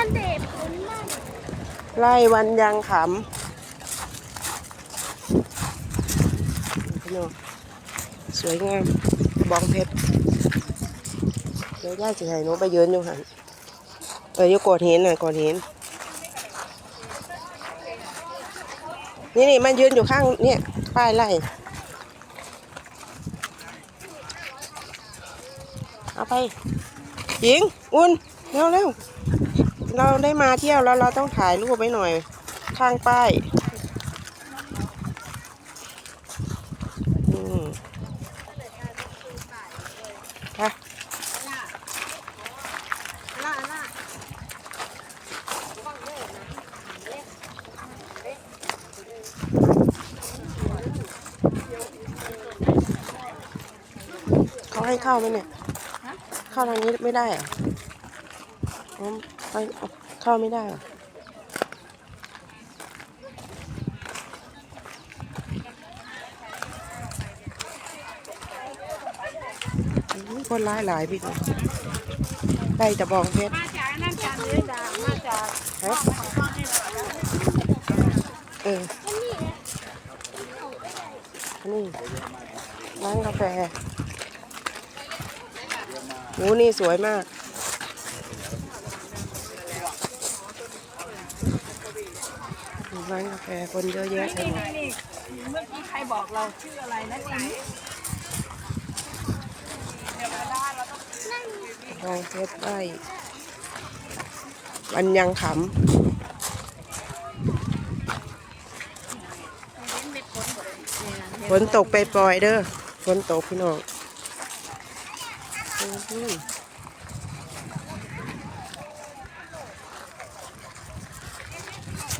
นั่นเด็กผลมากไล่วันยังขำพี่น้องสวยงามบองเพชรเดี๋ยวย่าจะให้หนูไปยืนอยู่หันเอออยู่โกดหินน่ะโกดหินนี่นี่มันยืนอยู่ข้างเนี่ยป้ายไล่เอาไปหญิง อุ่นเร็วเร็ว เราได้มาเที่ยวแล้วเราต้องถ่ายรูปไว้หน่อย ข้างป้ายอืมค่ะเขาให้เข้าไหมเนี่ย เข้าทางนี้ไม่ได้เหรออ๋อไป เอาเข้าไม่ได้เหรออุ๊ยคนร้ายหลายพี่น้องได้แต่บองเพชร มาจากนั่นจากนี้จ้ะมาจากฮะเอออันนี่ร้านกาแฟโอ้นี่สวยมาก ร้านกาแฟคนเยอะแยะไปหมดนี่เมื่อกี้ใครบอกเราชื่ออะไรนะจ๊ะทองเพชรได้วันยังขำฝนตกไปปล่อยเด้อฝนตกพี่น้อง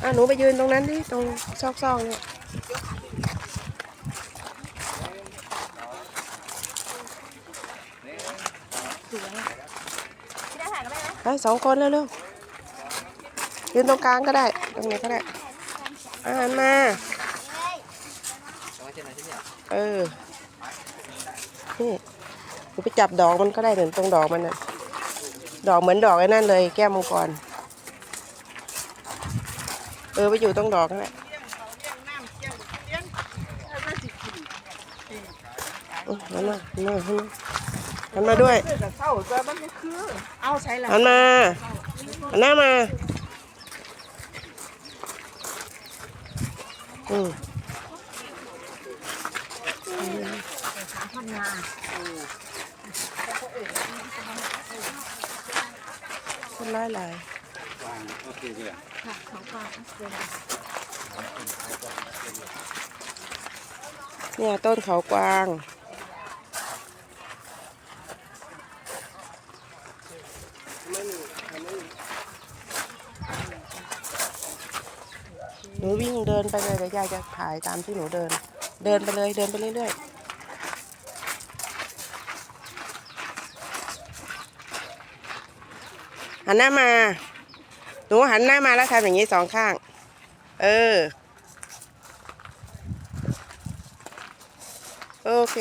อะหนูไปยืนตรงนั้นดิตรงซอกๆเนี่ยได้ถ่ายกันไหมไปสองคนเร็วๆยืนตรงกลางก็ได้ ตรงไหนก็ได้อาหารมา เออ นี่หนูไปจับดอกมันก็ได้เหมือนตรงดอกมันน่ะ ดอกเหมือนดอกไอ้นั่นเลย แก้วมังกร ออไปอยู่ตรงดอกนั่นแหละอื้อหันมาหันมาหันมาหันมาด้วยเศร้าตัวมันก็คือเอาใช้ละหันมาหันหน้ามาอืมพันนาคนร้ายหลายค่ะของกลางเนี่ยต้นเขากวาง หนูวิ่งเดินไปเลยเดี๋ยวยายจะถ่ายตามที่หนูเดิน เดินไปเลยเดินไปเรื่อยๆหันหน้ามา หนูหันหน้ามาแล้วทำอย่างนี้สองข้าง เออ โอเค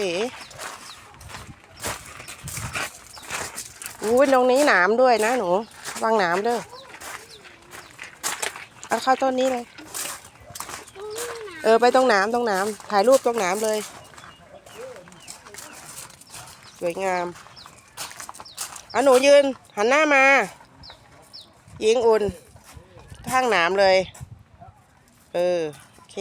อุ้ตรงนี้หนามด้วยนะหนูวางหนามเด้อเอาเข้าต้นนี้เลย เออไปตรงหนามตรงหนามถ่ายรูปตรงหนามเลย สวยงามเอาหนูยืนหันหน้ามา ยิงอุ่นข้างหนามเลย เออ โอเค